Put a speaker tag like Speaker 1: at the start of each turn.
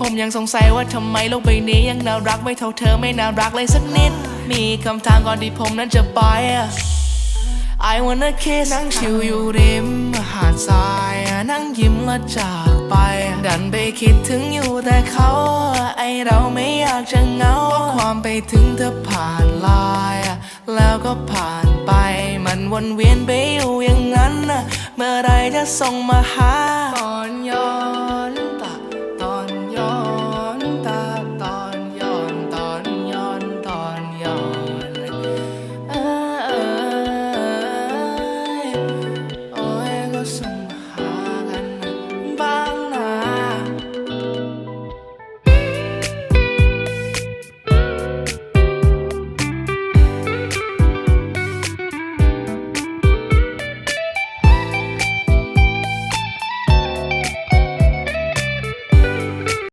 Speaker 1: ผมยังสงสัยว่าทำไมโลกใบนี้ยังน่ารักไม่เท่าเธอไม่น่ารักเลยสักนิด มีคำถามก่อนที่ผมนั้นจะไปอะ I wanna kiss นั่งชิวอยู่ริมหาดทรายนั่งยิ้มและจากไป ดันไปคิดถึงอยู่แต่เขา ไอเราไม่อยากจะเหงาความไปถึงเธอผ่านลาย แล้วก็ผ่านไป มันวนเวียนไปอยู่อย่างนั้นะเมื่อไรจะส่งมาหาก่อนยอม